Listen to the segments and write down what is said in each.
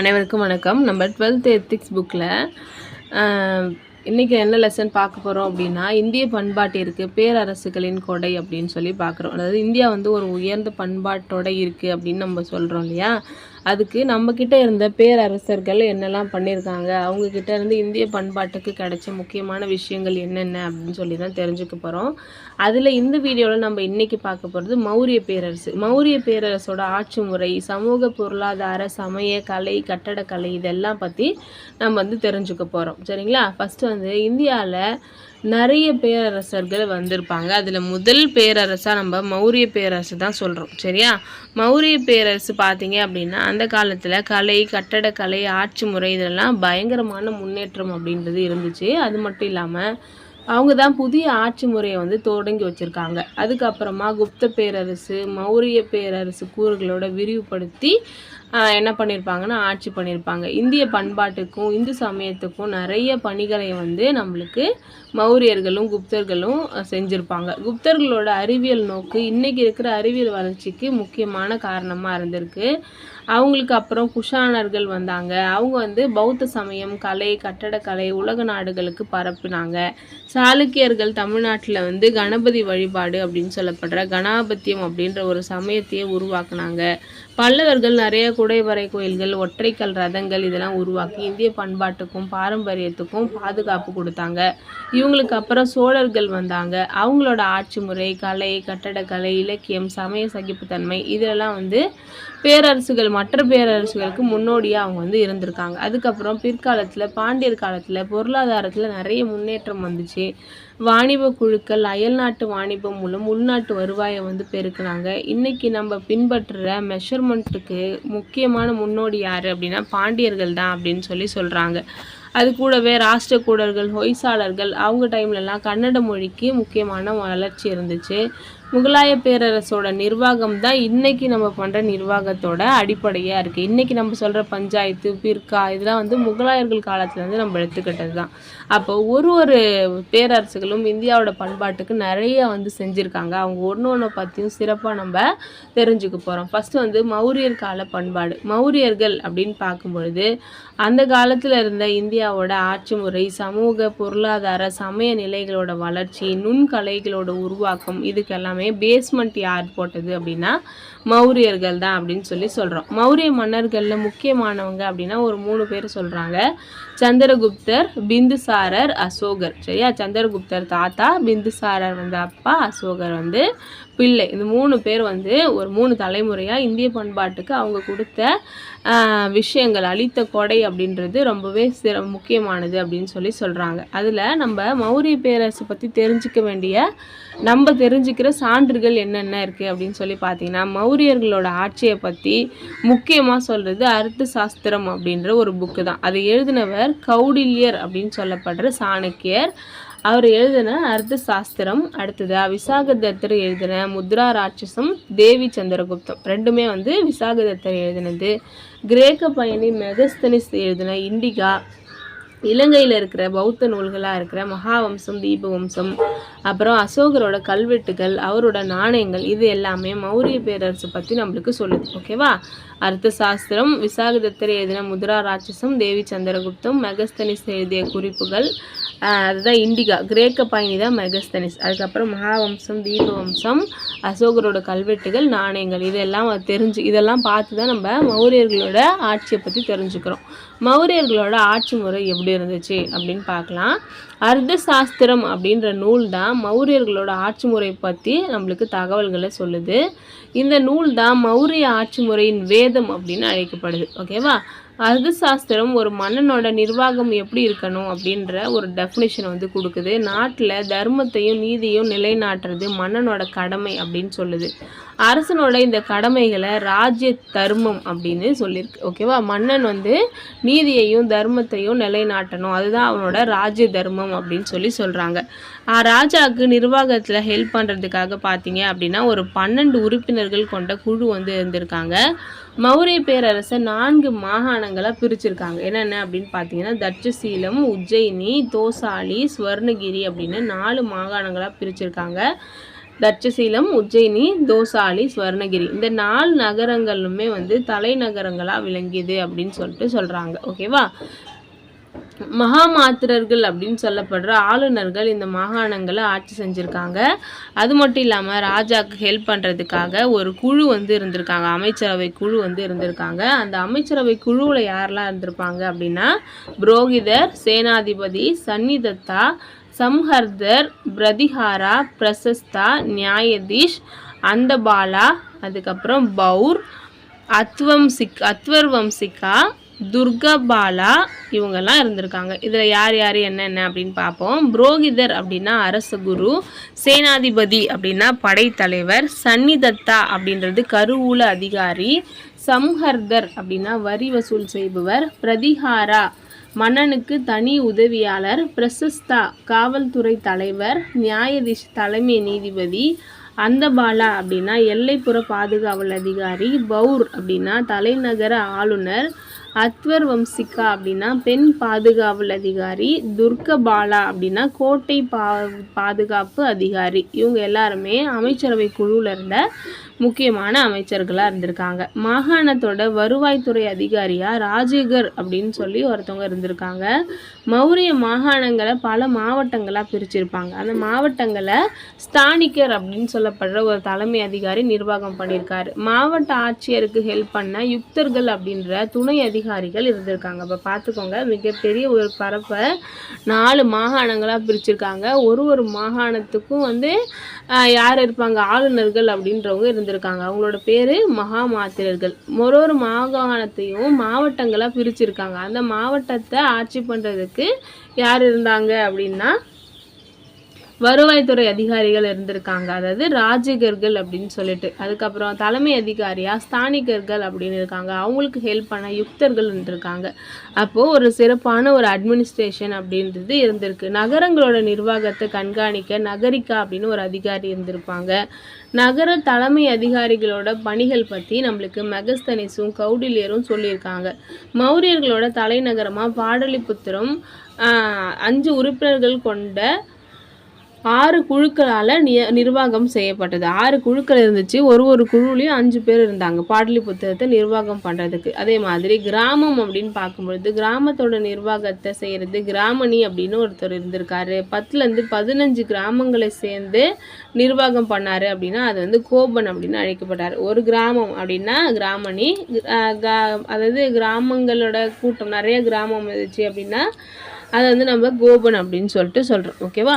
அனைவருக்கும் வணக்கம். நம்ம டுவெல்த் எத்திக்ஸ் புக்கில் இன்றைக்கி என்ன லெசன் பார்க்க போகிறோம் அப்படின்னா இந்திய பண்பாட்டிற்கு பேரரசுகளின் கொடை அப்படின்னு சொல்லி பார்க்குறோம். அதாவது இந்தியா வந்து ஒரு உயர்ந்த பண்பாட்டோட இருக்குது அப்படின்னு நம்ம சொல்கிறோம் இல்லையா? அதுக்கு நம்மக்கிட்ட இருந்த பேரரசர்கள் என்னெல்லாம் பண்ணியிருக்காங்க? அவங்கக்கிட்ட இருந்து இந்திய பண்பாட்டுக்கு கிடைச்ச முக்கியமான விஷயங்கள் என்னென்ன அப்படின்னு சொல்லி தான் தெரிஞ்சுக்க போகிறோம் அதில் இந்த வீடியோவில் நம்ம இன்றைக்கி பார்க்க போகிறது மௌரிய பேரரசு. மௌரிய பேரரசோட ஆட்சி முறை சமூக பொருளாதார சமய கலை கட்டடக்கலை இதெல்லாம் பற்றி நம்ம வந்து தெரிஞ்சுக்க போகிறோம் சரிங்களா? ஃபஸ்ட்டு வந்து இந்தியாவில் நிறைய பேரரசர்கள் வந்திருப்பாங்க. அதில் முதல் பேரரசாக நம்ம மௌரிய பேரரசு தான் சொல்கிறோம் சரியா? மௌரிய பேரரசு பார்த்தீங்க அப்படின்னா அந்த காலத்தில் கலை கட்டடக்கலை ஆட்சி முறை இதெல்லாம் பயங்கரமான முன்னேற்றம் அப்படின்றது இருந்துச்சு. அது மட்டும் இல்லாமல் அவங்க தான் புதிய ஆட்சி முறையை வந்து தொடங்கி வச்சுருக்காங்க. அதுக்கப்புறமா குப்த பேரரசு மௌரிய பேரரசு கூறுகளோட விரிவுபடுத்தி என்ன பண்ணியிருப்பாங்கன்னா ஆட்சி பண்ணியிருப்பாங்க இந்திய பண்பாட்டுக்கும் இந்து சமயத்துக்கும் நிறைய பணிகளை வந்து நம்மளுக்கு மௌரியர்களும் குப்தர்களும் செஞ்சுருப்பாங்க. குப்தர்களோட அறிவியல் நோக்கு இன்றைக்கி இருக்கிற அறிவியல் வளர்ச்சிக்கு முக்கியமான காரணமாக இருந்திருக்கு. அவங்களுக்கு அப்புறம் குஷானர்கள் வந்தாங்க. அவங்க வந்து பௌத்த சமயம் கலை கட்டடக்கலை உலக நாடுகளுக்கு பரப்பினாங்க. சாளுக்கியர்கள் தமிழ்நாட்டில் வந்து கணபதி வழிபாடு அப்படின்னு சொல்லப்படுற கணாபத்தியம் அப்படின்ற ஒரு சமயத்தையே உருவாக்குனாங்க. பல்லவர்கள் நிறைய குடைவரை கோயில்கள் ஒற்றைக்கல் ரதங்கள் இதெல்லாம் உருவாக்கி இந்திய பண்பாட்டுக்கும் பாரம்பரியத்துக்கும் பாதுகாப்பு கொடுத்தாங்க. இவங்களுக்கு அப்புறம் சோழர்கள் வந்தாங்க. அவங்களோட ஆட்சி முறை கலை கட்டடக்கலை இலக்கியம் சமய சகிப்புத்தன்மை இதெல்லாம் வந்து பேரரசுகள் மற்ற பேரரசுகளுக்கு முன்னோடியாக அவங்க வந்து இருந்திருக்காங்க. அதுக்கப்புறம் பிற்காலத்தில் பாண்டியர் காலத்தில் பொருளாதாரத்தில் நிறைய முன்னேற்றம் வந்துச்சு. வாணிப குழுக்கள் அயல்நாட்டு வாணிபம் மூலம் உள்நாட்டு வருவாயை வந்து பெருக்கிறாங்க இன்றைக்கி நம்ம பின்பற்றுற மெஷர்மெண்ட்டுக்கு முக்கியமான முன்னோடி யார் அப்படின்னா பாண்டியர்கள் தான் அப்படின்னு சொல்லி சொல்கிறாங்க அது கூடவே ராஷ்டிரக்கூடர்கள் ஹொய்சாளர்கள் அவங்க டைம்லலாம் கன்னட மொழிக்கு முக்கியமான வளர்ச்சி இருந்துச்சு. முகலாய பேரரசோட நிர்வாகம் தான் இன்றைக்கி நம்ம பண்ணுற நிர்வாகத்தோட அடிப்படையாக இருக்குது இன்றைக்கி நம்ம சொல்கிற பஞ்சாயத்து பிற்கா இதெல்லாம் வந்து முகலாயர்கள் காலத்துலேருந்து நம்ம எடுத்துக்கிட்டது தான் அப்போ ஒரு ஒரு பேரரசுகளும் இந்தியாவோட பண்பாட்டுக்கு நிறைய வந்து செஞ்சுருக்காங்க. அவங்க ஒன்று ஒன்று பற்றியும் சிறப்பாக நம்ம தெரிஞ்சுக்க போகிறோம் ஃபஸ்ட்டு வந்து மௌரியர் கால பண்பாடு. மௌரியர்கள் அப்படின்னு பார்க்கும்பொழுது அந்த காலத்தில் இருந்த இந்தியாவோட ஆட்சி முறை சமூக பொருளாதார சமய நிலைகளோட வளர்ச்சி நுண்கலைகளோட உருவாக்கம் இதுக்கெல்லாம் எல்லாமே பேஸ்மெண்ட் யார் போட்டது அப்படின்னா மௌரியர்கள் தான் அப்படின்னு சொல்லி சொல்கிறோம் மௌரிய மன்னர்களில் முக்கியமானவங்க அப்படின்னா ஒரு மூணு பேர் சொல்கிறாங்க சந்திரகுப்தர் பிந்துசாரர் அசோகர். சரியா? சந்திரகுப்தர் தாத்தா பிந்துசாரர் வந்து அப்பா அசோகர் வந்து பிள்ளை. இந்த மூணு பேர் வந்து ஒரு மூணு தலைமுறையாக இந்திய பண்பாட்டுக்கு அவங்க கொடுத்த விஷயங்கள் அளித்த கொடை அப்படின்றது ரொம்பவே சிற முக்கியமானது அப்படின்னு சொல்லி சொல்கிறாங்க அதில் நம்ம மௌரிய பேரரசு பற்றி தெரிஞ்சிக்க வேண்டிய நம்ம தெரிஞ்சுக்கிற சான்றுகள் என்னென்ன இருக்குது அப்படின்னு சொல்லி பார்த்தீங்கன்னா மௌரியர்களோட ஆட்சியை பற்றி முக்கியமாக சொல்கிறது அர்த்த சாஸ்திரம் அப்படின்ற ஒரு புக்கு தான். அதை எழுதினவர் கௌடில்யர் அப்படின்னு சொல்லப்படுற சாணக்கியர். அவர் எழுதின அர்த்த சாஸ்திரம் அடுத்தது விசாகதத்தர் எழுதின முத்ரா ராட்சசம் தேவி சந்திரகுப்தம். ரெண்டுமே வந்து விசாகதத்தர் எழுதினது. கிரேக்க பயணி மெகஸ்தனிஸ் எழுதின இண்டிகா. இலங்கையில் இருக்கிற பௌத்த நூல்களாக இருக்கிற மகாவம்சம் தீபவம்சம் அப்புறம் அசோகரோட கல்வெட்டுகள் அவரோட நாணயங்கள் இது எல்லாமே மௌரிய பேரரசு பற்றி நம்மளுக்கு சொல்லுது. ஓகேவா அர்த்த சாஸ்திரம் விசாகதத்தர் எழுதின முதுரா ராட்சசம் தேவி சந்திரகுப்தம் மெகஸ்தனிஸ் எழுதிய குறிப்புகள் அதுதான் இண்டிகா கிரேக்க பயணி தான் மெகஸ்தனிஸ். அதுக்கப்புறம் மகாவம்சம் தீபவம்சம் அசோகரோட கல்வெட்டுகள் நாணயங்கள் இதெல்லாம் தெரிஞ்சு இதெல்லாம் பார்த்து தான் நம்ம மௌரியர்களோட ஆட்சியை பற்றி தெரிஞ்சுக்கிறோம். மௌரியர்களோட ஆட்சி முறை எப்படி இருந்துச்சு அப்படின்னு பார்க்கலாம். அர்த்த சாஸ்திரம் அப்படின்ற நூல் தான் மௌரியர்களோட ஆட்சி முறை பற்றி நம்மளுக்கு தகவல்களை சொல்லுது. இந்த நூல் தான் மௌரிய ஆட்சி முறையின் வேதம் அப்படின்னு அழைக்கப்படுது. ஓகேவா? அர்த்த சாஸ்திரம் ஒரு மன்னனோட நிர்வாகம் எப்படி இருக்கணும் அப்படின்ற ஒரு டெஃபினேஷன் வந்து கொடுக்குது. நாட்டில் தர்மத்தையும் நீதியும் நிலைநாட்டுறது மன்னனோட கடமை அப்படின்னு சொல்லுது. அரசனோட இந்த கடமைகளை ராஜ்ய தர்மம் அப்படின்னு சொல்லியிருக்கு. ஓகேவா மன்னன் வந்து நீதியையும் தர்மத்தையும் நிலைநாட்டணும். அதுதான் அவனோட ராஜ்ய தர்மம் அப்படின்னு சொல்லி சொல்கிறாங்க ராஜாவுக்கு நிர்வாகத்தில் ஹெல்ப் பண்ணுறதுக்காக பார்த்தீங்க அப்படின்னா ஒரு பன்னெண்டு உறுப்பினர்கள் கொண்ட குழு வந்து இருந்திருக்காங்க. மௌரிய பேரரசை நான்கு மாகாணங்களாக பிரிச்சிருக்காங்க. என்னென்ன அப்படின்னு பார்த்தீங்கன்னா தட்சசீலம் உஜ்ஜயினி தோசாலி ஸ்வர்ணகிரி அப்படின்னு நாலு மாகாணங்களாக பிரிச்சிருக்காங்க. தட்சசீலம் உஜ்ஜயினி தோசாலி ஸ்வர்ணகிரி இந்த நாலு நகரங்களுமே வந்து தலைநகரங்களாக விளங்கியது அப்படின்னு சொல்லிட்டு சொல்கிறாங்க ஓகேவா? மகாமாத்திரர்கள் அப்படின்னு சொல்லப்படுற ஆளுநர்கள் இந்த மாகாணங்களை ஆட்சி செஞ்சுருக்காங்க. அது மட்டும் இல்லாமல் ராஜாக்கு ஹெல்ப் பண்ணுறதுக்காக ஒரு குழு வந்து இருந்திருக்காங்க. அமைச்சரவை குழு வந்து இருந்திருக்காங்க. அந்த அமைச்சரவை குழுவில் யாரெல்லாம் இருந்திருப்பாங்க அப்படின்னா புரோகிதர் சேனாதிபதி சன்னிதத்தா சம்ஹர்தர் பிரதிஹாரா பிரசஸ்தா நியாயதீஷ் அந்தபாலா அதுக்கப்புறம் பௌர் அத்வம்சிக் அத்வர்வம்சிகா துர்கபாலா இவங்கெல்லாம் இருந்திருக்காங்க. இதில் யார் யார் என்னென்ன அப்படின்னு பார்ப்போம். புரோகிதர் அப்படின்னா அரச குரு சேனாதிபதி அப்படின்னா படைத்தலைவர் சன்னிதத்தா அப்படின்றது கருவூல அதிகாரி சம்ஹர்தர் அப்படின்னா வரி வசூல் செய்பவர் பிரதிஹாரா மன்னனுக்கு தனி உதவியாளர் பிரசஸ்தா காவல்துறை தலைவர் நியாயதீஷ் தலைமை நீதிபதி அந்தபாலா அப்படின்னா எல்லைப்புற பாதுகாவல் அதிகாரி பௌர் அப்படின்னா தலைநகர ஆளுநர் அத்வர் வம்சிகா அப்படின்னா பெண் பாதுகாவல் அதிகாரி துர்கபாலா அப்படின்னா கோட்டை பா பாதுகாப்பு அதிகாரி. இவங்க எல்லாருமே அமைச்சரவை குழுவில் இருந்த முக்கியமான அமைச்சர்களாக இருந்திருக்காங்க. மாகாணத்தோட வருவாய்த்துறை அதிகாரியாக ராஜேகர் அப்படின்னு சொல்லி ஒருத்தவங்க இருந்திருக்காங்க. மௌரிய மாகாணங்களை பல மாவட்டங்களாக பிரிச்சிருப்பாங்க. அந்த மாவட்டங்களை ஸ்தானிக்கர் அப்படின்னு சொல்லப்படுற ஒரு தலைமை அதிகாரி நிர்வாகம் பண்ணியிருக்காரு. மாவட்ட ஆட்சியருக்கு ஹெல்ப் பண்ண யுக்தர்கள் அப்படின்ற துணை அதிகாரிகள் இருந்திருக்காங்க. இப்போ பார்த்துக்கோங்க மிகப்பெரிய ஒரு பரப்பை நாலு மாகாணங்களாக பிரிச்சிருக்காங்க. ஒரு ஒரு மாகாணத்துக்கும் வந்து யார் இருப்பாங்க? ஆளுநர்கள் அப்படின்றவங்க வந்திருக்காங்க. அவங்களோட பேர் மகா மாத்திரர்கள் ஒரு ஒரு மாகாணத்தையும் மாவட்டங்களாக பிரிச்சிருக்காங்க. அந்த மாவட்டத்தை ஆட்சி பண்ணுறதுக்கு யார் இருந்தாங்க அப்படின்னா வருவாய்த்துறை அதிகாரிகள் இருந்திருக்காங்க. அதாவது ராஜகர்கள் அப்படின்னு சொல்லிட்டு. அதுக்கப்புறம் தலைமை அதிகாரியாக ஸ்தானிகர்கள் அப்படின்னு இருக்காங்க. அவங்களுக்கு ஹெல்ப் பண்ண யுக்தர்கள் இருந்திருக்காங்க. அப்போது ஒரு சிறப்பான ஒரு அட்மினிஸ்ட்ரேஷன் அப்படின்றது இருந்திருக்கு. நகரங்களோட நிர்வாகத்தை கண்காணிக்க நகரிக்கா அப்படின்னு ஒரு அதிகாரி இருந்திருப்பாங்க. நகர தலைமை அதிகாரிகளோட பணிகள் பற்றி நம்மளுக்கு மெகஸ்தனிஸும் கௌடில்யரும் சொல்லியிருக்காங்க. மௌரியர்களோட தலைநகரமாக பாடலிபுத்திரம் அஞ்சு உறுப்பினர்கள் கொண்ட ஆறு குழுக்களால் நிய நிர்வாகம் செய்யப்பட்டது. ஆறு குழுக்கள் இருந்துச்சு. ஒரு ஒரு குழுலையும் அஞ்சு பேர் இருந்தாங்க. பாடலி புத்தகத்தை நிர்வாகம் பண்ணுறதுக்கு அதே மாதிரி கிராமம் அப்படின்னு பார்க்கும்பொழுது கிராமத்தோட நிர்வாகத்தை செய்கிறது கிராமணி அப்படின்னு ஒருத்தர் இருந்திருக்காரு. பத்துலேருந்து பதினஞ்சு கிராமங்களை சேர்ந்து நிர்வாகம் பண்ணார் அப்படின்னா அது வந்து கோபன் அப்படின்னு அழைக்கப்பட்டார் ஒரு கிராமம் அப்படின்னா கிராமணி. அதாவது கிராமங்களோட கூட்டம் நிறைய கிராமம் இருந்துச்சு அப்படின்னா அதை வந்து நம்ம கோபன் அப்படின்னு சொல்லிட்டு சொல்கிறோம் ஓகேவா?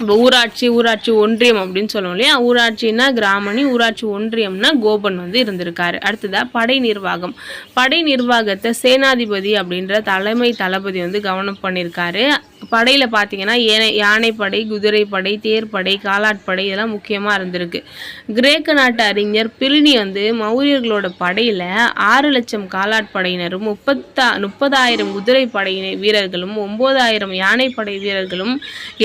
இப்போ ஊராட்சி ஊராட்சி ஒன்றியம் அப்படின்னு சொல்லுவோம் இல்லையா? ஊராட்சின்னா கிராமணி ஊராட்சி ஒன்றியம்னா கோபன் வந்து இருந்திருக்காரு. அடுத்ததாக படை நிர்வாகம். படை நிர்வாகத்தை சேனாதிபதி அப்படின்ற தலைமை தளபதி வந்து கவனம் பண்ணியிருக்காரு. படையில் பார்த்தீங்கன்னா ஏனை யானைப்படை குதிரைப்படை தேர்ப்படை காலாட்படை இதெல்லாம் முக்கியமாக இருந்திருக்கு. கிரேக்க நாட்டு அறிஞர் பிலினி வந்து மௌரியர்களோட படையில் ஆறு லட்சம் காலாட்படையினரும் முப்பத்தா முப்பதாயிரம் குதிரை வீரர்களும் ஒம்பதாயிரம் யானைப்படை வீரர்களும்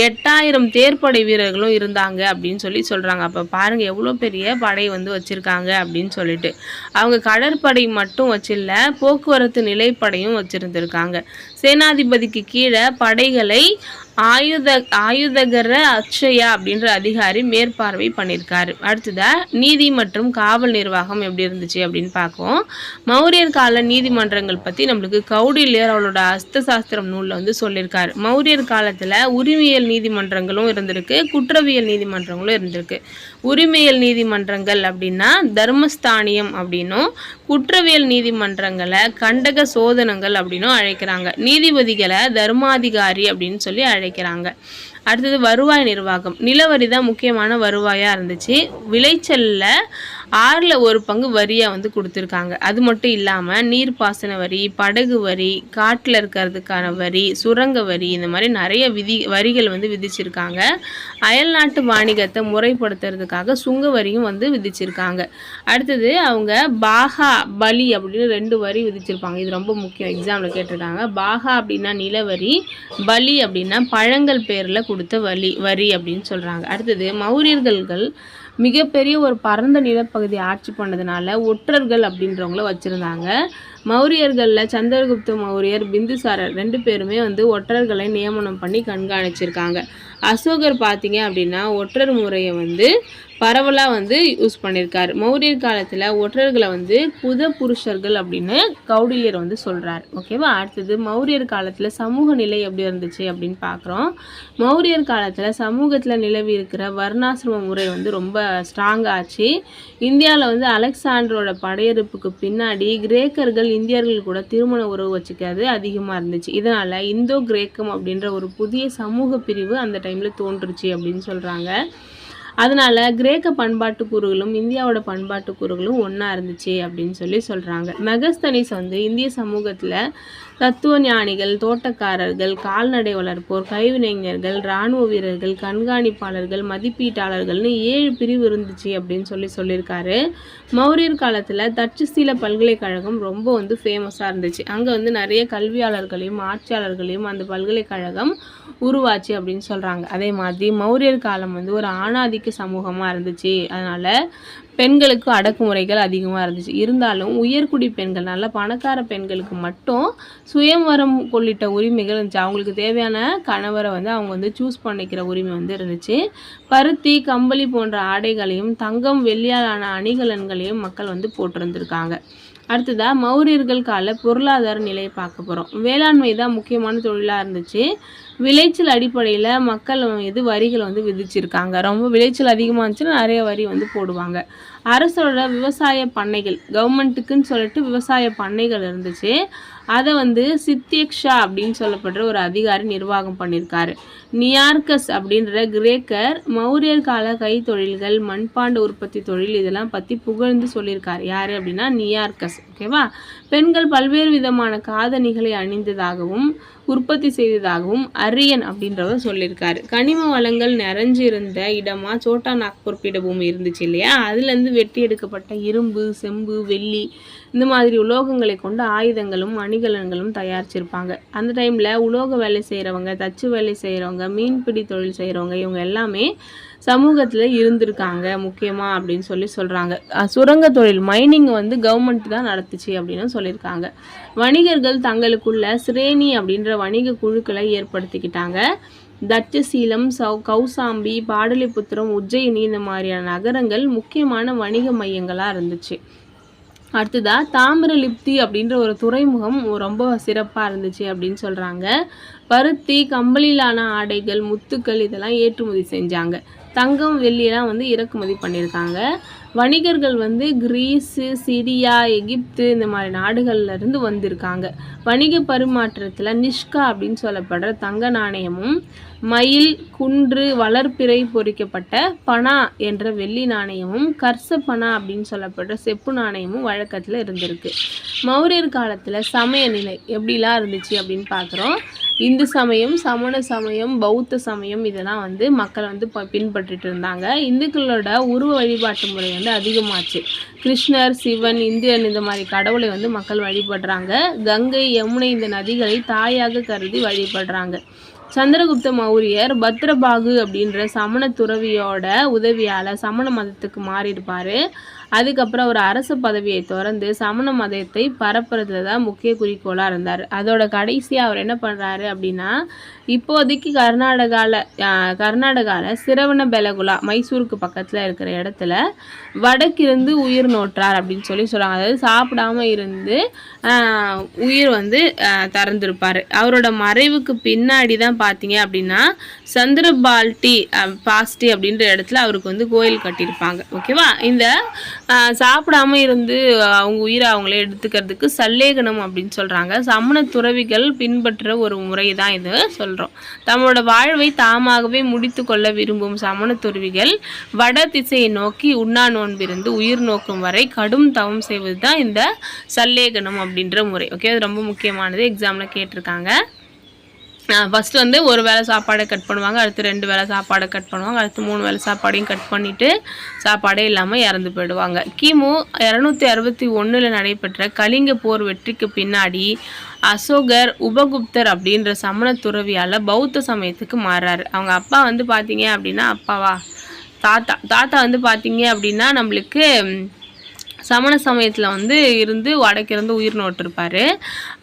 எட்டாயிரம் தேர்ப்படை வீரர்களும் இருந்தாங்க அப்படின்னு சொல்லி சொல்கிறாங்க அப்போ பாருங்கள் எவ்வளோ பெரிய படை வந்து வச்சுருக்காங்க அப்படின்னு சொல்லிட்டு. அவங்க கடற்படை மட்டும் வச்சில்ல போக்குவரத்து நிலைப்படையும் வச்சுருந்துருக்காங்க. சேனாதிபதிக்கு கீழே படைகளை ஆயுத ஆயுதகர அக்ஷயா அப்படின்ற அதிகாரி மேற்பார்வை பண்ணியிருக்காரு அடுத்ததாக நீதி மற்றும் காவல் நிர்வாகம் எப்படி இருந்துச்சு அப்படின்னு பார்க்குவோம். மௌரியர் கால நீதிமன்றங்கள் பற்றி நம்மளுக்கு கௌடில்யர் அவளோட அஸ்த சாஸ்திரம் நூலில் வந்து சொல்லியிருக்காரு மௌரியர் காலத்தில் உரிமையல் நீதிமன்றங்களும் இருந்திருக்கு குற்றவியல் நீதிமன்றங்களும் இருந்திருக்கு. உரிமையல் நீதிமன்றங்கள் அப்படின்னா தர்மஸ்தானியம் அப்படின்னும் குற்றவியல் நீதிமன்றங்களை கண்டக சோதனங்கள் அப்படின்னும் அழைக்கிறாங்க. நீதிபதிகளை தர்மாதிகாரி அப்படின்னு சொல்லி அழைக்கிறாங்க. அடுத்தது வருவாய் நிர்வாகம். நிலவரி தான் முக்கியமான வருவாயாக இருந்துச்சு. விளைச்சலில் ஆறில் ஒரு பங்கு வரியாக வந்து கொடுத்துருக்காங்க. அது மட்டும் இல்லாமல் நீர்ப்பாசன வரி படகு வரி காட்டில் இருக்கிறதுக்கான வரி சுரங்க வரி இந்த மாதிரி நிறைய விதி வரிகள் வந்து விதிச்சிருக்காங்க. அயல்நாட்டு வாணிகத்தை முறைப்படுத்துறதுக்காக சுங்க வரியும் வந்து விதிச்சிருக்காங்க. அடுத்தது அவங்க பாகா பலி அப்படின்னு ரெண்டு வரி விதிச்சிருப்பாங்க. இது ரொம்ப முக்கியம். எக்ஸாமில் கேட்டிருக்காங்க. பாகா அப்படின்னா நிலவரி பலி அப்படின்னா பழங்கள் பேரில் கொடுத்த வலி வரி அப்படின்னு சொல்கிறாங்க அடுத்தது மௌரியர்கள் மிகப்பெரிய ஒரு பரந்த நிலப்பகுதி ஆட்சி பண்ணதுனால ஒற்றர்கள் அப்படின்றவங்கள வச்சுருந்தாங்க. மௌரியர்களில் சந்திரகுப்த மௌரியர் பிந்துசாரர் ரெண்டு பேருமே வந்து ஒற்றர்களை நியமனம் பண்ணி கண்காணிச்சிருக்காங்க. அசோகர் பார்த்தீங்க அப்படின்னா ஒற்றர் முறையை வந்து பரவலாக வந்து யூஸ் பண்ணியிருக்கார் மௌரியர் காலத்தில் ஒற்றர்களை வந்து புத புருஷர்கள் அப்படின்னு கௌடில்யர் வந்து சொல்கிறார் ஓகேவா அடுத்தது மௌரியர் காலத்தில் சமூக நிலை எப்படி இருந்துச்சு அப்படின்னு பார்க்குறோம் மௌரியர் காலத்தில் சமூகத்தில் நிலவி இருக்கிற வர்ணாசிரம முறை வந்து ரொம்ப ஸ்ட்ராங் ஆச்சு. இந்தியாவில் வந்து அலெக்சாண்டரோட படையெடுப்புக்கு பின்னாடி கிரேக்கர்கள் இந்தியர்கள் கூட திருமண உறவு வச்சுக்கிறது அதிகமாக இருந்துச்சு. இதனால் இந்தோ கிரேக்கம் அப்படின்ற ஒரு புதிய சமூக பிரிவு அந்த டைமில் தோன்றுச்சு அப்படின்னு சொல்கிறாங்க அதனால கிரேக்க பண்பாட்டு கூறுகளும் இந்தியாவோட பண்பாட்டு கூறுகளும் ஒன்றா இருந்துச்சு அப்படின்னு சொல்லி சொல்கிறாங்க மெகஸ்தனிஸ் வந்து இந்திய சமூகத்தில் தத்துவ ஞானிகள் தோட்டக்காரர்கள் கால்நடை வளர்ப்போர் கைவினைஞர்கள் இராணுவ வீரர்கள் கண்காணிப்பாளர்கள் மதிப்பீட்டாளர்கள்னு ஏழு பிரிவு இருந்துச்சு அப்படின்னு சொல்லி சொல்லியிருக்காரு. மௌரியர் காலத்தில் தட்சசீல பல்கலைக்கழகம் ரொம்ப வந்து ஃபேமஸாக இருந்துச்சு. அங்கே வந்து நிறைய கல்வியாளர்களையும் ஆட்சியாளர்களையும் அந்த பல்கலைக்கழகம் உருவாச்சு அப்படின்னு சொல்கிறாங்க அதே மாதிரி மௌரியர் காலம் வந்து ஒரு ஆணாதிக்க சமூகமாக இருந்துச்சு. அதனால் பெண்களுக்கு அடக்குமுறைகள் அதிகமாக இருந்துச்சு. இருந்தாலும் உயர்குடி பெண்கள் நல்ல பணக்கார பெண்களுக்கு மட்டும் சுயம்வரம் கொள்ளிட்ட உரிமைகள் இருந்துச்சு. அவங்களுக்கு தேவையான கணவரை வந்து அவங்க வந்து சூஸ் பண்ணிக்கிற உரிமை வந்து இருந்துச்சு. பருத்தி கம்பளி போன்ற ஆடைகளையும் தங்கம் வெள்ளியாலான அணிகலன்களையும் மக்கள் வந்து போட்டிருந்திருக்காங்க. அடுத்ததாக மௌரியர்கள் கால பொருளாதார நிலையை பார்க்க போகிறோம் வேளாண்மை தான் முக்கியமான தொழிலாக இருந்துச்சு. விளைச்சல் அடிப்படையில் மக்கள் இது வரிகளை வந்து விதிச்சிருக்காங்க? ரொம்ப விளைச்சல் அதிகமாக இருந்துச்சுன்னா நிறைய வரி வந்து போடுவாங்க. அரசோட விவசாய பண்ணைகள் கவர்மெண்ட்டுக்குன்னு சொல்லிட்டு விவசாய பண்ணைகள் இருந்துச்சு. அதை வந்து சித்தியக்ஷா அப்படின்னு சொல்லப்படுற ஒரு அதிகாரி நிர்வாகம் பண்ணியிருக்காரு நியார்கஸ் அப்படின்ற கிரேக்கர் மௌரியர் கால கைத்தொழில்கள் மண்பாண்ட உற்பத்தி தொழில் இதெல்லாம் பற்றி புகழ்ந்து சொல்லியிருக்காரு யார் அப்படின்னா நியார்கஸ் ஓகேவா பெண்கள் பல்வேறு விதமான காதணிகளை அணிந்ததாகவும் உற்பத்தி செய்ததாகவும் அரியன் அப்படின்றத சொல்லியிருக்காரு. கனிம வளங்கள் நிறைஞ்சு இருந்த இடமா சோட்டா நாக்பூர் பீடபூமி இருந்துச்சு இல்லையா? அதுலேருந்து வெட்டி எடுக்கப்பட்ட இரும்பு செம்பு வெள்ளி இந்த மாதிரி உலோகங்களை கொண்டு ஆயுதங்களும் அணிகலன்களும் தயாரிச்சிருப்பாங்க. அந்த டைமில் உலோக வேலை செய்கிறவங்க தச்சு வேலை செய்கிறவங்க மீன்பிடி தொழில் செய்கிறவங்க இவங்க எல்லாமே சமூகத்தில் இருந்திருக்காங்க முக்கியமாக அப்படின்னு சொல்லி சொல்கிறாங்க சுரங்க தொழில் மைனிங் வந்து கவர்மெண்ட் தான் நடத்துச்சு அப்படின்னு சொல்லியிருக்காங்க. வணிகர்கள் தங்களுக்குள்ள சிரேணி அப்படின்ற வணிக குழுக்களை ஏற்படுத்திக்கிட்டாங்க. தட்சசீலம் சௌ கௌசாம்பி பாடலிபுத்திரம் உஜ்ஜயினி இந்த மாதிரியான நகரங்கள் முக்கியமான வணிக மையங்களாக இருந்துச்சு. அடுத்ததாக தாமிரலிப்தி அப்படின்ற ஒரு துறைமுகம் ரொம்ப சிறப்பாக இருந்துச்சு அப்படின்னு சொல்கிறாங்க பருத்தி கம்பளிலான ஆடைகள் முத்துக்கள் இதெல்லாம் ஏற்றுமதி செஞ்சாங்க. தங்கம் வெள்ளியெல்லாம் வந்து இறக்குமதி பண்ணியிருக்காங்க. வணிகர்கள் வந்து கிரீஸு சிரியா எகிப்து இந்த மாதிரி நாடுகள்லேருந்து வந்திருக்காங்க. வணிக பரிமாற்றத்தில் நிஷ்கா அப்படின்னு சொல்லப்படுற தங்க நாணயமும் மயில் குன்று வளர்ப்பிறை பொறிக்கப்பட்ட பனா என்ற வெள்ளி நாணயமும் கர்ச பனா அப்படின்னு சொல்லப்படுற செப்பு நாணயமும் வழக்கத்தில் இருந்திருக்கு. மௌரியர் காலத்தில் சமய நிலை எப்படிலாம் இருந்துச்சு அப்படின்னு பார்க்குறோம் இந்து சமயம் சமண சமயம் பௌத்த சமயம் இதெல்லாம் வந்து மக்கள் வந்து பின்பற்றிட்டு இருந்தாங்க. இந்துக்களோட உருவ வழிபாட்டு முறை வந்து அதிகமாச்சு. கிருஷ்ணர் சிவன் இந்திரன் இந்த மாதிரி கடவுளை வந்து மக்கள் வழிபடுறாங்க. கங்கை யமுனை இந்த நதிகளை தாயாக கருதி வழிபடுறாங்க. சந்திரகுப்த மௌரியர் பத்ரபாகு அப்படின்ற சமண துறவியோட உதவியால் சமண மதத்துக்கு மாறியிருப்பார். அதுக்கப்புறம் அவர் அரசு பதவியை திறந்து சமண மதத்தை பரப்புறதுல தான் முக்கிய குறிக்கோளாக இருந்தார். அதோட கடைசியாக அவர் என்ன பண்ணுறாரு அப்படின்னா இப்போதைக்கு கர்நாடகாவில் கர்நாடகாவில் சிரவண பெலகுலா மைசூருக்கு பக்கத்தில் இருக்கிற இடத்துல வடக்கிருந்து உயிர் நோற்றார் அப்படின்னு சொல்லி சொல்கிறாங்க அதாவது சாப்பிடாம இருந்து உயிர் வந்து திறந்திருப்பார். அவரோட மறைவுக்கு பின்னாடி தான் பார்த்தீங்க அப்படின்னா சந்திரபால்டி பாஸ்டி அப்படின்ற இடத்துல அவருக்கு வந்து கோயில் கட்டியிருப்பாங்க. ஓகேவா? இந்த சாப்பிடாம இருந்து அவங்க உயிரை அவங்களே எடுத்துக்கிறதுக்கு சல்லேகனம் அப்படின்னு சொல்கிறாங்க சமண துறவிகள் பின்பற்ற ஒரு முறை தான் இது சொல்கிறோம் தம்மளோட வாழ்வை தாமாகவே முடித்து கொள்ள விரும்பும் சமண துறவிகள் வட திசையை நோக்கி உண்ணா நோன்பிருந்து உயிர் நோக்கும் வரை கடும் தவம் செய்வது தான் இந்த சல்லேகனம் அப்படின்ற முறை. ஓகே அது ரொம்ப முக்கியமானது. எக்ஸாமில் கேட்டிருக்காங்க. ஃபஸ்ட்டு வந்து ஒரு வேளை சாப்பாடை கட் பண்ணுவாங்க அடுத்து ரெண்டு வேளை சாப்பாடை கட் பண்ணுவாங்க அடுத்து மூணு வேளை சாப்பாடையும் கட் பண்ணிவிட்டு சாப்பாடே இல்லாமல் இறந்து போயிடுவாங்க. கிமு இரநூத்தி அறுபத்தி ஒன்றில் நடைபெற்ற கலிங்க போர் வெற்றிக்கு பின்னாடி அசோகர் உபகுப்தர் அப்படின்ற சமண துறவியால் பௌத்த சமயத்துக்கு மாறாரு. அவங்க அப்பா வந்து பார்த்தீங்க அப்படின்னா அப்பாவா? தாத்தா தாத்தா வந்து பார்த்தீங்க அப்படின்னா நம்மளுக்கு சமண சமயத்தில் வந்து இருந்து வடக்கிருந்து உயிர் நோட்டிருப்பார்.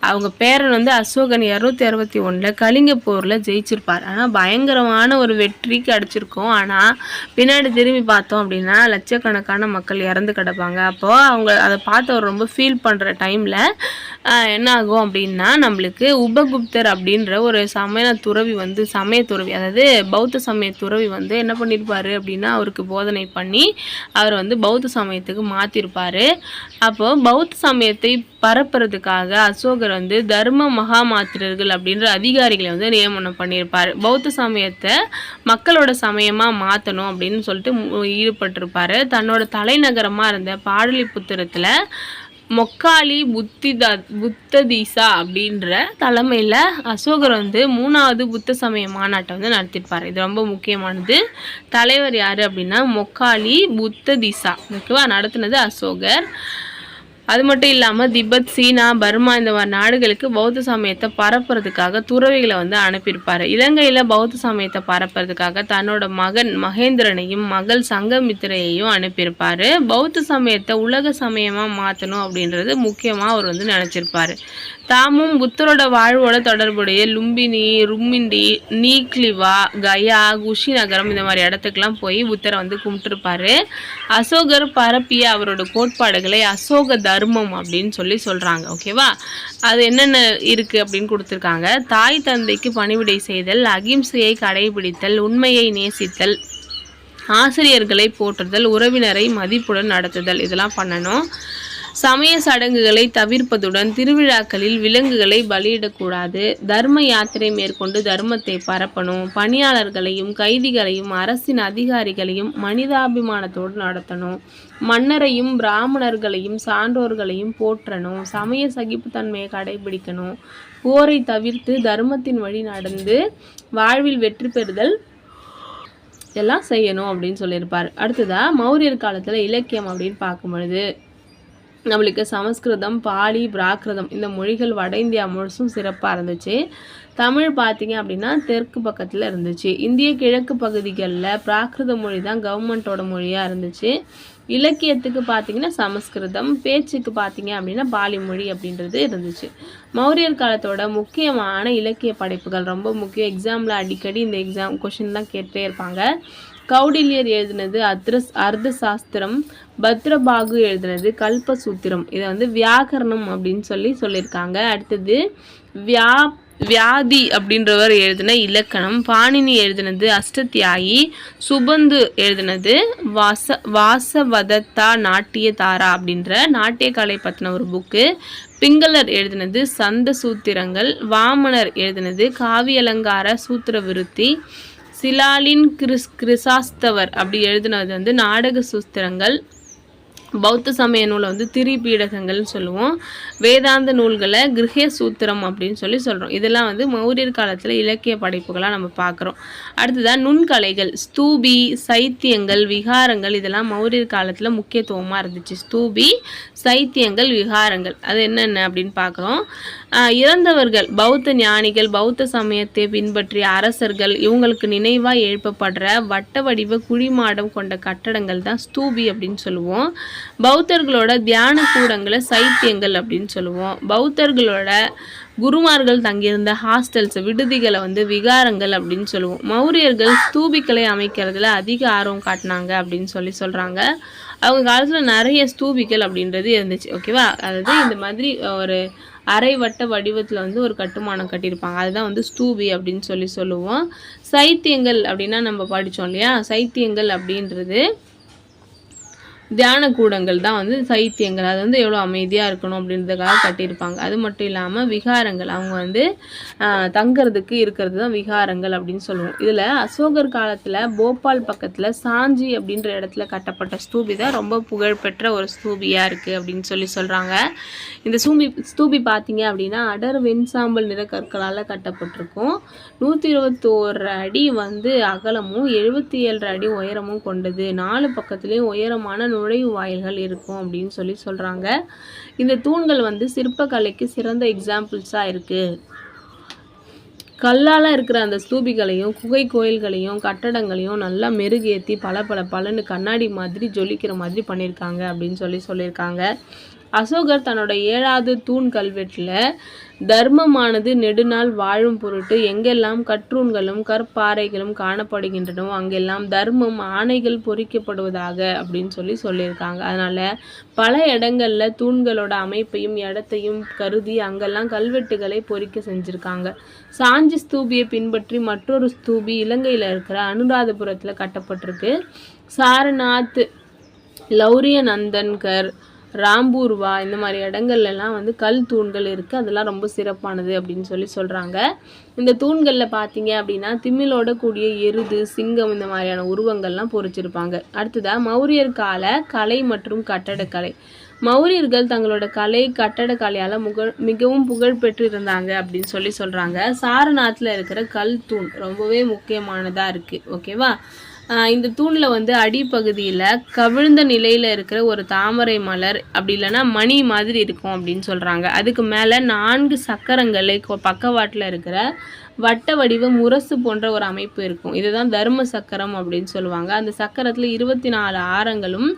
அவங்க பேரன் வந்து அசோகன் இரநூத்தி அறுபத்தி ஒன்றில் கலிங்க போரில் ஜெயிச்சிருப்பார். ஆனால் பயங்கரமான ஒரு வெற்றி கிடச்சிருக்கும். ஆனால் பின்னாடி திரும்பி பார்த்தோம் அப்படின்னா லட்சக்கணக்கான மக்கள் இறந்து கிடப்பாங்க. அப்போது அவங்க அதை பார்த்து அவர் ரொம்ப ஃபீல் பண்ணுற டைமில் என்ன ஆகும் அப்படின்னா நம்மளுக்கு உபகுப்தர் அப்படின்ற ஒரு சமய துறவி வந்து சமய துறவி அதாவது பௌத்த சமய துறவி வந்து என்ன பண்ணியிருப்பாரு அப்படின்னா அவருக்கு போதனை பண்ணி அவர் வந்து பௌத்த சமயத்துக்கு மாற்றிருப்பார் அப்போது பௌத்த சமயத்தை பரப்புறதுக்காக அசோகர் வந்து தர்ம மகாமாத்திரர்கள் அப்படின்ற அதிகாரிகளை வந்து நியமனம் பண்ணியிருப்பார். பௌத்த சமயத்தை மக்களோட சமயமாக மாற்றணும் அப்படின்னு சொல்லிட்டு ஈடுபட்டிருப்பார். தன்னோட தலைநகரமாக இருந்த பாடலிபுத்திரத்தில் மொக்காலி புத்திதா புத்ததீசா அப்படின்ற தலைமையில் அசோகர் வந்து மூணாவது புத்த சமய மாநாட்டை வந்து நடத்திருப்பார். இது ரொம்ப முக்கியமானது. தலைவர் யார் அப்படின்னா மொக்காலி புத்ததீசா. ஓகேவா? நடத்தினது அசோகர். அது மட்டும் இல்லாமல் திபெத் சீனா பர்மா இந்த மாதிரி நாடுகளுக்கு பௌத்த சமயத்தை பரப்புறதுக்காக துறவிகளை வந்து அனுப்பியிருப்பார். இலங்கையில் பௌத்த சமயத்தை பரப்புறதுக்காக தன்னோட மகன் மகேந்திரனையும் மகள் சங்கமித்திரையையும் அனுப்பியிருப்பார். பௌத்த சமயத்தை உலக சமயமாக மாற்றணும் அப்படின்றது முக்கியமாக அவர் வந்து நினச்சிருப்பார். தாமும் புத்தரோட வாழ்வோட தொடர்புடைய லும்பினி ரும்மிண்டி நீக்லிவா கயா குஷி நகரம் இந்த மாதிரி இடத்துக்குலாம் போய் புத்தரை வந்து கும்பிட்டுருப்பாரு. அசோகர் பரப்பிய அவரோட கோட்பாடுகளை அசோக தர்மம் அப்படின்னு சொல்லி சொல்கிறாங்க ஓகேவா அது என்னென்ன இருக்குது அப்படின்னு கொடுத்துருக்காங்க. தாய் தந்தைக்கு பணிவிடை செய்தல் அகிம்சையை கடைபிடித்தல் உண்மையை நேசித்தல் ஆசிரியர்களை போற்றுதல் உறவினரை மதிப்புடன் நடத்துதல் இதெல்லாம் பண்ணணும். சமய சடங்குகளை தவிர்ப்பதுடன் திருவிழாக்களில் விலங்குகளை பலியிடக்கூடாது. தர்ம யாத்திரை மேற்கொண்டு தர்மத்தை பரப்பணும். பணியாளர்களையும் கைதிகளையும் அரசின் அதிகாரிகளையும் மனிதாபிமானத்தோடு நடத்தணும். மன்னரையும் பிராமணர்களையும் சான்றோர்களையும் போற்றணும். சமய சகிப்புத்தன்மையை கடைபிடிக்கணும். போரை தவிர்த்து தர்மத்தின் வழி நடந்து வாழ்வில் வெற்றி பெறுதல் எல்லாம் செய்யணும் அப்படின்னு சொல்லியிருப்பார். அடுத்ததாக மௌரியர் காலத்தில் இலக்கியம் அப்படின்னு பார்க்கும் பொழுது நம்மளுக்கு சமஸ்கிருதம் பாலி பிராகிருதம் இந்த மொழிகள் வட இந்தியா முழுசும் சிறப்பாக இருந்துச்சு. தமிழ் பார்த்தீங்க அப்படின்னா தெற்கு பக்கத்தில் இருந்துச்சு. இந்திய கிழக்கு பகுதிகளில் பிராகிருத மொழி தான் கவர்மெண்ட்டோட மொழியாக இருந்துச்சு. இலக்கியத்துக்கு பார்த்தீங்கன்னா சமஸ்கிருதம் பேச்சுக்கு பார்த்தீங்க அப்படின்னா பாலி மொழி அப்படின்றது இருந்துச்சு. மௌரியர் காலத்தோட முக்கியமான இலக்கிய படைப்புகள் ரொம்ப முக்கியம். எக்ஸாமில் அடிக்கடி இந்த எக்ஸாம் கொஷின்லாம் கேட்டே இருப்பாங்க. கௌடில்யர் எழுதினது அத்ரஸ் அர்த்த சாஸ்திரம் பத்ரபாகு எழுதினது கல்பசூத்திரம். இதை வந்து வியாக்கரணம் அப்படின்னு சொல்லி சொல்லியிருக்காங்க. அடுத்தது வியா வியாதி அப்படின்றவர் எழுதின இலக்கணம். பாணினி எழுதினது அஷ்டத்தியாயி சுபந்து எழுதினது வாச வாசவதத்தா நாட்டிய தாரா அப்படின்ற நாட்டியக்கலை பற்றின ஒரு புக்கு பிங்களர் எழுதினது சந்த சூத்திரங்கள் வாமனர் எழுதினது காவியலங்கார சூத்திர விருத்தி சிலாலின் கிறிஸ் கிறிசாஸ்தவர் அப்படி எழுதினது வந்து நாடக சூத்திரங்கள். பௌத்த சமய நூலை வந்து திரிபீடகங்கள்னு சொல்லுவோம். வேதாந்த நூல்களை கிரகே சூத்திரம் அப்படின்னு சொல்லி சொல்கிறோம் இதெல்லாம் வந்து மௌரியர் காலத்தில் இலக்கிய படைப்புகளாக நம்ம பார்க்குறோம். அடுத்ததாக நுண்கலைகள் ஸ்தூபி சைத்தியங்கள் விகாரங்கள் இதெல்லாம் மௌரியர் காலத்தில் முக்கியத்துவமாக இருந்துச்சு. ஸ்தூபி சைத்தியங்கள் விகாரங்கள். அது என்னென்ன அப்படின்னு பார்க்குறோம். இறந்தவர்கள் பௌத்த ஞானிகள் பௌத்த சமயத்தை பின்பற்றிய அரசர்கள் இவங்களுக்கு நினைவாக எழுப்பப்படுற வட்ட வடிவ குழிமாடம் கொண்ட கட்டடங்கள் தான் ஸ்தூபி அப்படின்னு சொல்லுவோம். பௌத்தர்களோட தியான கூடங்களை சைத்தியங்கள் அப்படின்னு சொல்லுவோம். பௌத்தர்களோட குருமார்கள் தங்கியிருந்த ஹாஸ்டல்ஸ் விடுதிகளை வந்து விகாரங்கள் அப்படின்னு சொல்லுவோம். மௌரியர்கள் ஸ்தூபிகளை அமைக்கிறதுல அதிக ஆர்வம் காட்டினாங்க அப்படின்னு சொல்லி சொல்கிறாங்க அவங்க காலத்தில் நிறைய ஸ்தூபிகள் அப்படின்றது இருந்துச்சு. ஓகேவா? அதாவது இந்த மாதிரி ஒரு அரை வட்ட வடிவத்தில் வந்து ஒரு கட்டுமானம் கட்டியிருப்பாங்க. அதுதான் வந்து ஸ்தூபி அப்படின்னு சொல்லி சொல்லுவோம். சைத்தியங்கள் அப்படின்னா நம்ம படித்தோம் இல்லையா? சைத்தியங்கள் அப்படின்றது தியான கூடங்கள் தான் வந்து சைத்தியங்கள். அது வந்து எவ்வளோ அமைதியாக இருக்கணும் அப்படின்றதுக்காக கட்டியிருப்பாங்க. அது மட்டும் இல்லாமல் விகாரங்கள். அவங்க வந்து தங்கிறதுக்கு இருக்கிறது தான் விகாரங்கள் அப்படின்னு சொல்லுவோம். இதில் அசோகர் காலத்தில் போபால் பக்கத்தில் சாஞ்சி அப்படின்ற இடத்துல கட்டப்பட்ட ஸ்தூபி தான் ரொம்ப புகழ்பெற்ற ஒரு ஸ்தூபியாக இருக்குது அப்படின்னு சொல்லி சொல்கிறாங்க இந்த ஸ்தூபி ஸ்தூபி பார்த்தீங்க அப்படின்னா அடர் வெண்சாம்பல் நிற கற்களால் கட்டப்பட்டிருக்கும். நூற்றி இருபத்தோரு அடி வந்து அகலமும் எழுபத்தி ஏழு அடி உயரமும் கொண்டது. நாலு பக்கத்துலேயும் உயரமான நுழைவு வாயில்கள் இருக்கும் அப்படின்னு சொல்லி சொல்கிறாங்க இந்த தூண்கள் வந்து சிற்பக்கலைக்கு சிறந்த எக்ஸாம்பிள்ஸாக இருக்குது கல்லால் இருக்கிற அந்த ஸ்தூபிகளையும் குகை கோயில்களையும் கட்டடங்களையும் நல்லா மெருகேற்றி பல பல பலன்னு கண்ணாடி மாதிரி ஜொலிக்கிற மாதிரி பண்ணியிருக்காங்க அப்படின்னு சொல்லி சொல்லியிருக்காங்க அசோகர் தன்னோட ஏழாவது தூண் கல்வெட்டில் தர்மமானது நெடுநாள் வாழும் பொருட்டு எங்கெல்லாம் கற்றூண்களும் கற்பாறைகளும் காணப்படுகின்றனோ அங்கெல்லாம் தர்மம் ஆணைகள் பொறிக்கப்படுவதாக அப்படின்னு சொல்லி சொல்லியிருக்காங்க. அதனால் பல இடங்களில் தூண்களோட அமைப்பையும் இடத்தையும் கருதி அங்கெல்லாம் கல்வெட்டுகளை பொறிக்க செஞ்சுருக்காங்க. சாஞ்சி ஸ்தூபியை பின்பற்றி மற்றொரு ஸ்தூபி இலங்கையில் இருக்கிற அனுராதபுரத்தில் கட்டப்பட்டிருக்கு. சாரநாத் லௌரிய நந்தன்கர் ராம்பூர்வா இந்த மாதிரி இடங்கள்லாம் வந்து கல் தூண்கள் இருக்குது அதெல்லாம் ரொம்ப சிறப்பானது அப்படின்னு சொல்லி சொல்கிறாங்க இந்த தூண்களில் பார்த்தீங்க அப்படின்னா திமிழோட கூடிய எருது சிங்கம் இந்த மாதிரியான உருவங்கள்லாம் பொறிச்சிருப்பாங்க. அடுத்ததாக மௌரியர் கால கலை மற்றும் கட்டடக்கலை. மௌரியர்கள் தங்களோட கலை கட்டடக்கலையால் முக மிகவும் புகழ் பெற்றிருந்தாங்க அப்படின்னு சொல்லி சொல்கிறாங்க சாரநாத்தில் இருக்கிற கல் தூண் ரொம்பவே முக்கியமானதாக இருக்குது ஓகேவா? இந்த தூணில் வந்து அடிப்பகுதியில் கவிழ்ந்த நிலையில் இருக்கிற ஒரு தாமரை மலர் அப்படி இல்லைன்னா மணி மாதிரி இருக்கும் அப்படின்னு சொல்கிறாங்க அதுக்கு மேலே நான்கு சக்கரங்களை பக்கவாட்டில் இருக்கிற வட்ட வடிவ முரசு போன்ற ஒரு அமைப்பு இருக்கும். இதுதான் தர்ம சக்கரம் அப்படின்னு சொல்லுவாங்க. அந்த சக்கரத்தில் இருபத்தி நாலு ஆரங்களும்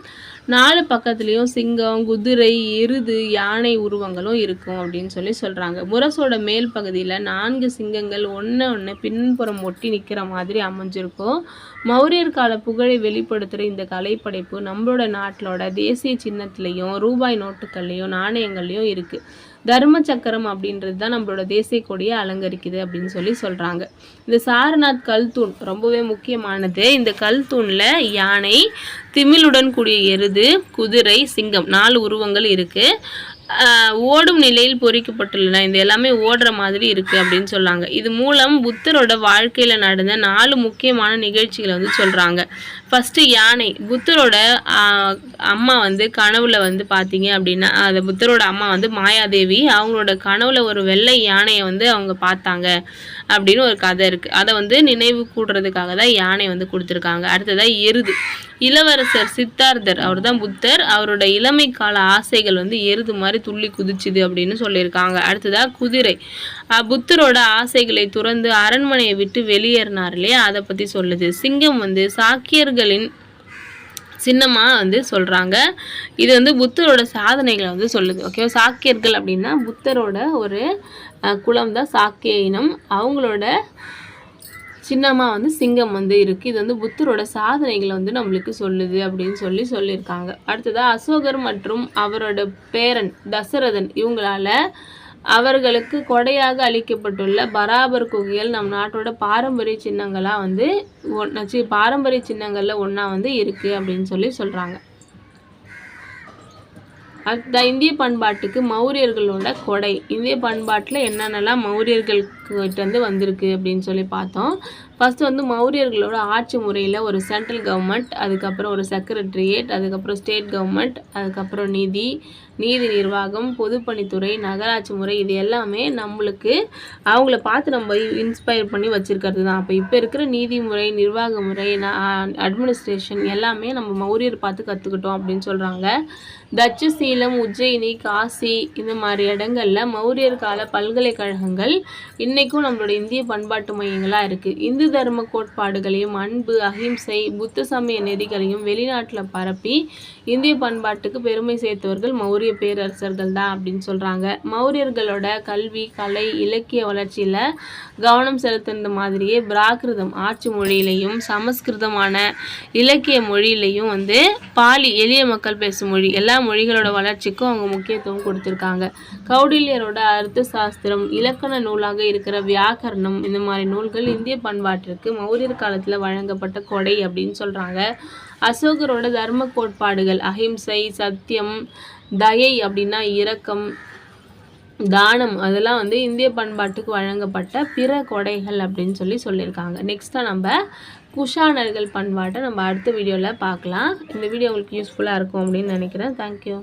நாலு பக்கத்துலேயும் சிங்கம் குதிரை எருது யானை உருவங்களும் இருக்கும் அப்படின்னு சொல்லி சொல்கிறாங்க முரசோட மேல் பகுதியில் நான்கு சிங்கங்கள் ஒன்று ஒன்று பின்புறம் ஒட்டி நிற்கிற மாதிரி அமைஞ்சிருக்கும். மௌரியர் கால புகழை வெளிப்படுத்துகிற இந்த கலைப்படைப்பு நம்மளோட நாட்டிலோட தேசிய சின்னத்துலேயும் ரூபாய் நோட்டுகள்லையும் நாணயங்கள்லையும் இருக்குது தர்ம சக்கரம் அப்படின்றது தான் நம்மளோட தேசிய கொடியை அலங்கரிக்குது அப்படின்னு சொல்லி சொல்கிறாங்க இந்த சாரநாத் கல் தூண் ரொம்பவே முக்கியமானது. இந்த கல் தூணில் யானை திமிழுடன் கூடிய எருது குதிரை சிங்கம் நாலு உருவங்கள் இருக்குது ஓடும் நிலையில் பொறிக்கப்பட்டுள்ளன. இந்த எல்லாமே ஓடுற மாதிரி இருக்குது அப்படின்னு சொல்கிறாங்க இது மூலம் புத்தரோட வாழ்க்கையில் நடந்த நாலு முக்கியமான நிகழ்ச்சிகளை வந்து சொல்கிறாங்க ஃபஸ்ட்டு யானை. புத்தரோட அம்மா வந்து கனவுல வந்து பார்த்தீங்க அப்படின்னா அந்த புத்தரோட அம்மா வந்து மாயாதேவி அவங்களோட கனவுல ஒரு வெள்ளை யானையை வந்து அவங்க பார்த்தாங்க. அப்படின்னு ஒரு கதை இருக்குது அதை வந்து நினைவு கூடுறதுக்காக தான் யானை வந்து கொடுத்துருக்காங்க. அடுத்ததாக எருது. இளவரசர் சித்தார்த்தர் அவர் தான் புத்தர். அவரோட இளமை கால ஆசைகள் வந்து எருது மாதிரி துள்ளி குதிச்சுது அப்படின்னு சொல்லியிருக்காங்க. அடுத்ததாக குதிரை. புத்தரோட ஆசைகளை துறந்து அரண்மனையை விட்டு வெளியேறினார் இல்லையா? அதை பற்றி சொல்லுது. சிங்கம் வந்து சாக்கியர்களின் சின்னமாக வந்து சொல்கிறாங்க இது வந்து புத்தரோட சாதனைகளை வந்து சொல்லுது. ஓகேவா சாக்கியர்கள் அப்படின்னா புத்தரோட ஒரு குலம் தான் சாக்கிய இனம். அவங்களோட சின்னமாக வந்து சிங்கம் வந்து இருக்குது இது வந்து புத்தரோட சாதனைகளை வந்து நம்மளுக்கு சொல்லுது அப்படின்னு சொல்லி சொல்லியிருக்காங்க. அடுத்ததாக அசோகர் மற்றும் அவரோட பேரன் தசரதன். இவங்களால் அவர்களுக்கு கொடையாக அளிக்கப்பட்டுள்ள பராபர் குகைகள் நம் நாட்டோட பாரம்பரிய சின்னங்களாக வந்து ஒன்று பாரம்பரிய சின்னங்களில் ஒன்றா வந்து இருக்குது அப்படின்னு சொல்லி சொல்கிறாங்க அடுத்த இந்திய பண்பாட்டுக்கு மௌரியர்களோட கொடை. இந்திய பண்பாட்டில் என்னென்னலாம் மௌரியர்கள்கிட்ட வந்திருக்கு அப்படின்னு சொல்லி பார்த்தோம். ஃபஸ்ட்டு வந்து மௌரியர்களோட ஆட்சி முறையில் ஒரு சென்ட்ரல் கவர்மெண்ட் அதுக்கப்புறம் ஒரு செக்ரட்டரியேட் அதுக்கப்புறம் ஸ்டேட் கவர்மெண்ட் அதுக்கப்புறம் நிதி நீதி நிர்வாகம் பொதுப்பணித்துறை நகராட்சி முறை இது எல்லாமே நம்மளுக்கு அவங்கள பார்த்து நம்ம இன்ஸ்பயர் பண்ணி வச்சுருக்கிறது தான். அப்போ இப்போ இருக்கிற நீதிமுறை நிர்வாக முறை அட்மினிஸ்ட்ரேஷன் எல்லாமே நம்ம மௌரியர் பார்த்து கற்றுக்கிட்டோம் அப்படின்னு சொல்கிறாங்க தச்சு சீலம் உஜ்ஜயினி காசி இந்த மாதிரி இடங்களில் மௌரியர் கால பல்கலைக்கழகங்கள் இன்றைக்கும் நம்மளோட இந்திய பண்பாட்டு மையங்களாக இருக்குது இந்து தர்ம கோட்பாடுகளையும் அன்பு அஹிம்சை புத்த சமய நெறிகளையும் வெளிநாட்டில் பரப்பி இந்திய பண்பாட்டுக்கு பெருமை சேர்த்தவர்கள் மௌரிய பேரரசர்கள் தான் அப்படின்னு சொல்கிறாங்க மௌரியர்களோட கல்வி கலை இலக்கிய வளர்ச்சியில் கவனம் செலுத்துறது மாதிரியே பிராகிருதம் ஆட்சி மொழியிலையும் சமஸ்கிருதமான இலக்கிய மொழியிலையும் வந்து பாலி எளிய மக்கள் பேசும் மொழி எல்லா மொழிகளோட வளர்ச்சிக்கும் அவங்க முக்கியத்துவம் கொடுத்துருக்காங்க. கௌடில்யரோட அர்த்த சாஸ்திரம் இலக்கண நூலாக இருக்கிற வியாக்கரணம் இந்த மாதிரி நூல்கள் இந்திய பண்பாட்டிற்கு மௌரியர் காலத்தில் வழங்கப்பட்ட கொடை அப்படின்னு சொல்கிறாங்க அசோகரோட தர்ம கோட்பாடுகள் அஹிம்சை சத்தியம் தயை அப்படின்னா இரக்கம் தானம் அதெல்லாம் வந்து இந்திய பண்பாட்டுக்கு வழங்கப்பட்ட பிற கொடைகள் அப்படின்னு சொல்லி சொல்லியிருக்காங்க. நெக்ஸ்ட்டாக நம்ம குஷானர்கள் பண்பாட்டை நம்ம அடுத்த வீடியோவில் பார்க்கலாம். இந்த வீடியோ உங்களுக்கு யூஸ்ஃபுல்லாக இருக்கும் அப்படின்னு நினைக்கிறேன். தேங்க்யூ